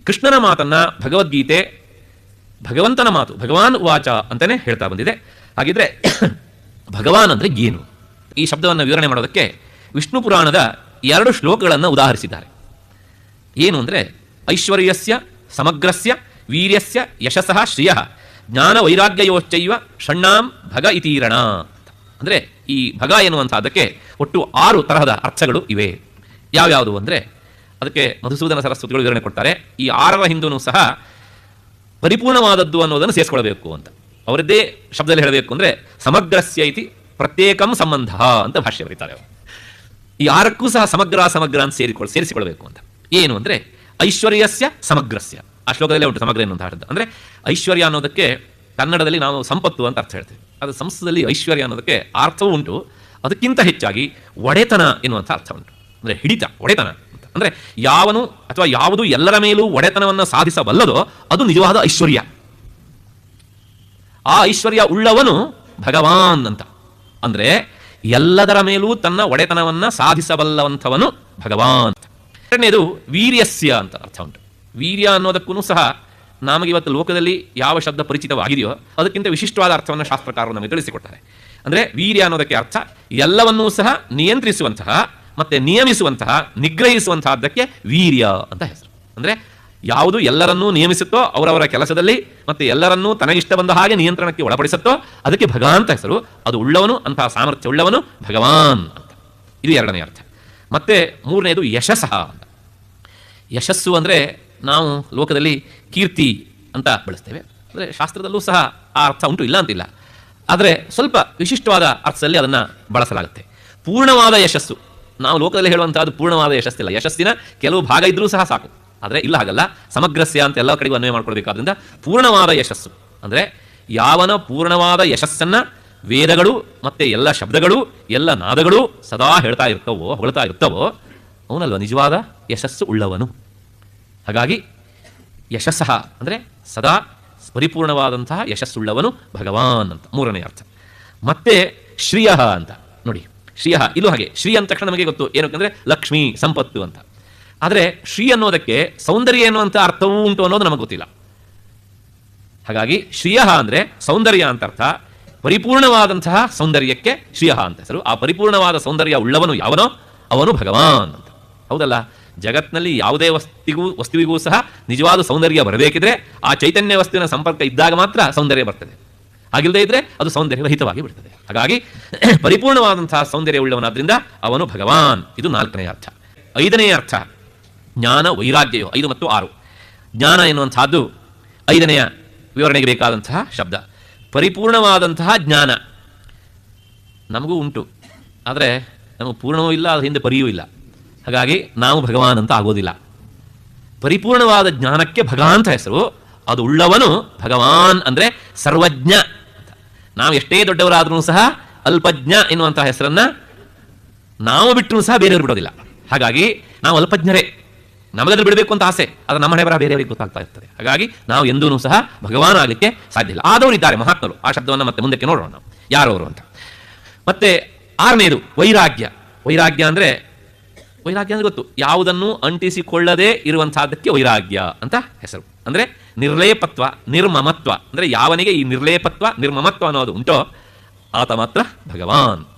ಕೃಷ್ಣನ ಮಾತನ್ನ ಭಗವದ್ಗೀತೆ, ಭಗವಂತನ ಮಾತು, ಭಗವಾನ್ ವಾಚ ಅಂತಾನೆ ಹೇಳ್ತಾ ಬಂದಿದೆ. ಹಾಗಿದ್ರೆ ಭಗವಾನ್ ಅಂದ್ರೆ ಏನು? ಈ ಶಬ್ದವನ್ನು ವಿವರಣೆ ಮಾಡೋದಕ್ಕೆ ವಿಷ್ಣು ಪುರಾಣದ ಎರಡು ಶ್ಲೋಕಗಳನ್ನು ಉದಾಹರಿಸಿದ್ದಾರೆ. ಏನು ಅಂದರೆ, ಐಶ್ವರ್ಯಸ್ಯ, ಸಮಗ್ರಸ್ಯ, ವೀರ್ಯಸ್ಯ, ಯಶಸಃ ಶ್ರಿಯ, ಜ್ಞಾನ ವೈರಾಗ್ಯಯೋಶ್ಚೈವ ಷಣ್ಣಾಂ ಭಗ ಇತೀರಣ ಅಂದರೆ ಈ ಭಗ ಎನ್ನುವಂಥದ್ದಕ್ಕೆ ಒಟ್ಟು ಆರು ತರಹದ ಅರ್ಥಗಳು ಇವೆ. ಯಾವ್ಯಾವುದು ಅಂದರೆ ಅದಕ್ಕೆ ಮಧುಸೂದನ ಸರಸ್ವತಿಗಳು ವಿವರಣೆ ಕೊಡ್ತಾರೆ. ಈ ಆರರ ಹಿಂದೂ ಸಹ ಪರಿಪೂರ್ಣವಾದದ್ದು ಅನ್ನೋದನ್ನು ಸೇರಿಸ್ಕೊಳ್ಬೇಕು ಅಂತ. ಅವರದ್ದೇ ಶಬ್ದದಲ್ಲಿ ಹೇಳಬೇಕು ಅಂದರೆ ಸಮಗ್ರಸ್ಯ ಇತಿ ಪ್ರತ್ಯೇಕಂ ಸಂಬಂಧ ಅಂತ ಭಾಷ್ಯ ಬರೀತಾರೆ ಈ ಆರಕ್ಕೂ ಸಹ ಸಮಗ್ರ ಸಮಗ್ರ ಅಂತ ಸೇರಿಕೊಳ್ಳ ಸೇರಿಸಿಕೊಳ್ಬೇಕು ಅಂತ. ಏನು ಅಂದರೆ ಐಶ್ವರ್ಯಸ್ಯ ಸಮಗ್ರಸ್ಯ. ಆ ಶ್ಲೋಕದಲ್ಲೇ ಉಂಟು ಸಮಗ್ರ ಎನ್ನುವಂಥ ಅರ್ಥ. ಅಂದರೆ ಐಶ್ವರ್ಯ ಅನ್ನೋದಕ್ಕೆ ಕನ್ನಡದಲ್ಲಿ ನಾವು ಸಂಪತ್ತು ಅಂತ ಅರ್ಥ ಹೇಳ್ತೇವೆ. ಅದು ಸಂಸ್ಕೃತದಲ್ಲಿ ಐಶ್ವರ್ಯ ಅನ್ನೋದಕ್ಕೆ ಅರ್ಥವೂ ಉಂಟು. ಅದಕ್ಕಿಂತ ಹೆಚ್ಚಾಗಿ ಒಡೆತನ ಎನ್ನುವಂಥ ಅರ್ಥ ಉಂಟು. ಅಂದರೆ ಹಿಡಿತ, ಒಡೆತನ. ಅಂದರೆ ಯಾವನು ಅಥವಾ ಯಾವುದು ಎಲ್ಲರ ಮೇಲೂ ಒಡೆತನವನ್ನು ಸಾಧಿಸಬಲ್ಲದೋ ಅದು ನಿಜವಾದ ಐಶ್ವರ್ಯ. ಆ ಐಶ್ವರ್ಯ ಉಳ್ಳವನು ಭಗವಾನ್ ಅಂತ. ಅಂದ್ರೆ ಎಲ್ಲದರ ಮೇಲೂ ತನ್ನ ಒಡೆತನವನ್ನು ಸಾಧಿಸಬಲ್ಲವಂಥವನು ಭಗವಾನ್. ಎರಡನೇದು ವೀರ್ಯಸ್ಯ ಅಂತ ಅರ್ಥ ಉಂಟು. ವೀರ್ಯ ಅನ್ನೋದಕ್ಕೂ ಸಹ ನಮಗೆ ಇವತ್ತು ಲೋಕದಲ್ಲಿ ಯಾವ ಶಬ್ದ ಪರಿಚಿತವಾಗಿದೆಯೋ ಅದಕ್ಕಿಂತ ವಿಶಿಷ್ಟವಾದ ಅರ್ಥವನ್ನು ಶಾಸ್ತ್ರಕಾರರು ನಮಗೆ ತಿಳಿಸಿಕೊಡ್ತಾರೆ. ಅಂದ್ರೆ ವೀರ್ಯ ಅನ್ನೋದಕ್ಕೆ ಅರ್ಥ ಎಲ್ಲವನ್ನೂ ಸಹ ನಿಯಂತ್ರಿಸುವಂತಹ ಮತ್ತೆ ನಿಯಮಿಸುವಂತಹ, ನಿಗ್ರಹಿಸುವಂತಹದ್ದಕ್ಕೆ ವೀರ್ಯ ಅಂತ ಹೆಸರು. ಅಂದ್ರೆ ಯಾವುದು ಎಲ್ಲರನ್ನೂ ನಿಯಮಿಸುತ್ತೋ ಅವರವರ ಕೆಲಸದಲ್ಲಿ ಮತ್ತೆ ಎಲ್ಲರನ್ನೂ ತನಗಿಷ್ಟ ಬಂದ ಹಾಗೆ ನಿಯಂತ್ರಣಕ್ಕೆ ಒಳಪಡಿಸುತ್ತೋ ಅದಕ್ಕೆ ಭಗವಂತ ಹೆಸರು. ಅದು ಉಳ್ಳವನು, ಅಂತಹ ಸಾಮರ್ಥ್ಯ ಉಳ್ಳವನು ಭಗವಾನ್ ಅಂತ. ಇದು ಎರಡನೇ ಅರ್ಥ. ಮತ್ತೆ ಮೂರನೇದು ಯಶಸ್ಸಹ ಅಂತ. ಯಶಸ್ಸು ಅಂದರೆ ನಾವು ಲೋಕದಲ್ಲಿ ಕೀರ್ತಿ ಅಂತ ಬಳಸ್ತೇವೆ. ಅಂದರೆ ಶಾಸ್ತ್ರದಲ್ಲೂ ಸಹ ಆ ಅರ್ಥ ಉಂಟು, ಇಲ್ಲ ಅಂತಿಲ್ಲ. ಆದರೆ ಸ್ವಲ್ಪ ವಿಶಿಷ್ಟವಾದ ಅರ್ಥದಲ್ಲಿ ಅದನ್ನು ಬಳಸಲಾಗುತ್ತೆ. ಪೂರ್ಣವಾದ ಯಶಸ್ಸು. ನಾವು ಲೋಕದಲ್ಲಿ ಹೇಳುವಂತಹದ್ದು ಪೂರ್ಣವಾದ ಯಶಸ್ಸಿಲ್ಲ. ಯಶಸ್ಸಿನ ಕೆಲವು ಭಾಗ ಇದ್ರೂ ಸಹ ಸಾಕು. ಆದರೆ ಇಲ್ಲ ಹಾಗಲ್ಲ. ಸಮಗ್ರಸ್ಯ ಅಂತ ಎಲ್ಲ ಕಡೆಗೂ ಅನ್ವಯ ಮಾಡ್ಕೊಳ್ಬೇಕಾದ್ರಿಂದ ಪೂರ್ಣವಾದ ಯಶಸ್ಸು. ಅಂದರೆ ಯಾವನ ಪೂರ್ಣವಾದ ಯಶಸ್ಸನ್ನು ವೇದಗಳು ಮತ್ತು ಎಲ್ಲ ಶಬ್ದಗಳು, ಎಲ್ಲ ನಾದಗಳು ಸದಾ ಹೇಳ್ತಾ ಇರ್ತವೋ ಹೊಳ್ತಾ ಇರ್ತವೋ, ಅವನಲ್ವ ನಿಜವಾದ ಯಶಸ್ಸು ಉಳ್ಳವನು. ಹಾಗಾಗಿ ಯಶಸ್ಸಃ ಅಂದರೆ ಸದಾ ಪರಿಪೂರ್ಣವಾದಂತಹ ಯಶಸ್ಸುಳ್ಳವನು ಭಗವಾನ್ ಅಂತ ಮೂರನೇ ಅರ್ಥ. ಮತ್ತೆ ಶ್ರಿಯ ಅಂತ. ನೋಡಿ. ಶ್ರಿಯ, ಇಲ್ಲೂ ಹಾಗೆ. ಶ್ರೀ ಅಂದ ತಕ್ಷಣ ನಮಗೆ ಗೊತ್ತು. ಏನಕ್ಕಂದ್ರೆ ಲಕ್ಷ್ಮಿ ಸಂಪತ್ತು ಅಂತ. ಆದರೆ ಶ್ರೀ ಅನ್ನೋದಕ್ಕೆ ಸೌಂದರ್ಯ ಎನ್ನುವಂಥ ಅರ್ಥವೂ ಉಂಟು ಅನ್ನೋದು ನಮಗೆ ಗೊತ್ತಿಲ್ಲ. ಹಾಗಾಗಿ ಶ್ರೀಯ ಅಂದರೆ ಸೌಂದರ್ಯ ಅಂತ ಅರ್ಥ. ಪರಿಪೂರ್ಣವಾದಂತಹ ಸೌಂದರ್ಯಕ್ಕೆ ಶ್ರೀಯ ಅಂತ ಹೆಸರು. ಆ ಪರಿಪೂರ್ಣವಾದ ಸೌಂದರ್ಯ ಉಳ್ಳವನು ಯಾವನೋ? ಅವನು ಭಗವಾನ್ ಅಂತ. ಹೌದಲ್ಲ? ಜಗತ್ನಲ್ಲಿ ಯಾವುದೇ ವಸ್ತಿಗೂ, ವಸ್ತುವಿಗೂ ಸಹ ನಿಜವಾದ ಸೌಂದರ್ಯ ಬರಬೇಕಿದ್ರೆ ಆ ಚೈತನ್ಯ ವಸ್ತುವಿನ ಸಂಪರ್ಕ ಇದ್ದಾಗ ಮಾತ್ರ ಸೌಂದರ್ಯ ಬರ್ತದೆ. ಹಾಗಿಲ್ಲದೆ ಇದ್ರೆ ಅದು ಸೌಂದರ್ಯ ರಹಿತವಾಗಿ ಬಿಡ್ತದೆ. ಹಾಗಾಗಿ ಪರಿಪೂರ್ಣವಾದಂತಹ ಸೌಂದರ್ಯ ಉಳ್ಳವನಾದ್ರಿಂದ ಅವನು ಭಗವಾನ್. ಇದು ನಾಲ್ಕನೇ ಅರ್ಥ. ಐದನೇ ಅರ್ಥ, ಜ್ಞಾನ ವೈರಾಗ್ಯಯೋ. ಐದು ಮತ್ತು ಆರು. ಜ್ಞಾನ ಎನ್ನುವಂತಹದ್ದು ಐದನೆಯ ವಿವರಣೆಗೆ ಬೇಕಾದಂತಹ ಶಬ್ದ. ಪರಿಪೂರ್ಣವಾದಂತಹ ಜ್ಞಾನ ನಮಗೂ ಉಂಟು. ಆದರೆ ನಮಗೆ ಪೂರ್ಣವೂ ಇಲ್ಲ, ಅದ್ರ ಹಿಂದೆ ಪರಿಯೂ ಇಲ್ಲ. ಹಾಗಾಗಿ ನಾವು ಭಗವಾನ್ ಅಂತ ಆಗೋದಿಲ್ಲ. ಪರಿಪೂರ್ಣವಾದ ಜ್ಞಾನಕ್ಕೆ ಭಗ ಅಂತ ಹೆಸರು. ಅದು ಉಳ್ಳವನು ಭಗವಾನ್ ಅಂದರೆ ಸರ್ವಜ್ಞ. ನಾವು ಎಷ್ಟೇ ದೊಡ್ಡವರಾದರೂ ಸಹ ಅಲ್ಪಜ್ಞ ಎನ್ನುವಂತಹ ಹೆಸರನ್ನ ನಾವು ಬಿಟ್ಟರೂ ಸಹ ಬೇರೆಯವರು ಬಿಡೋದಿಲ್ಲ. ಹಾಗಾಗಿ ನಾವು ಅಲ್ಪಜ್ಞರೇ. ನಮಗದ್ರ ಬಿಡಬೇಕು ಅಂತ ಆಸೆ ಅದು ನಮ್ಮ ಹಣೆ ಬರ ಬೇರೆಯವರಿಗೆ ಗೊತ್ತಾಗ್ತಾ ಇರ್ತದೆ. ಹಾಗಾಗಿ ನಾವು ಎಂದೂ ಸಹ ಭಗವಾನ್ ಆಗಲಿಕ್ಕೆ ಸಾಧ್ಯ ಇಲ್ಲ. ಆದವರು ಇದ್ದಾರೆ ಮಹಾತ್ಮರು. ಆ ಶಬ್ದವನ್ನು ಮತ್ತೆ ಮುಂದಕ್ಕೆ ನೋಡೋಣ ನಾವು. ಯಾರವರು ಅಂತ. ಮತ್ತೆ ಆರನೇದು, ವೈರಾಗ್ಯ. ವೈರಾಗ್ಯ ಅಂದರೆ, ವೈರಾಗ್ಯ ಅಂದ್ರೆ ಗೊತ್ತು. ಯಾವುದನ್ನು ಅಂಟಿಸಿಕೊಳ್ಳದೇ ಇರುವಂತಹದ್ದಕ್ಕೆ ವೈರಾಗ್ಯ ಅಂತ ಹೆಸರು. ಅಂದ್ರೆ ನಿರ್ಲೇಪತ್ವ ನಿರ್ಮಮತ್ವ. ಅಂದರೆ ಯಾವನಿಗೆ ಈ ನಿರ್ಲೇಪತ್ವ ನಿರ್ಮಮತ್ವ ಅನ್ನೋದು ಉಂಟೋ ಆತ ಮಾತ್ರ ಭಗವಾನ್.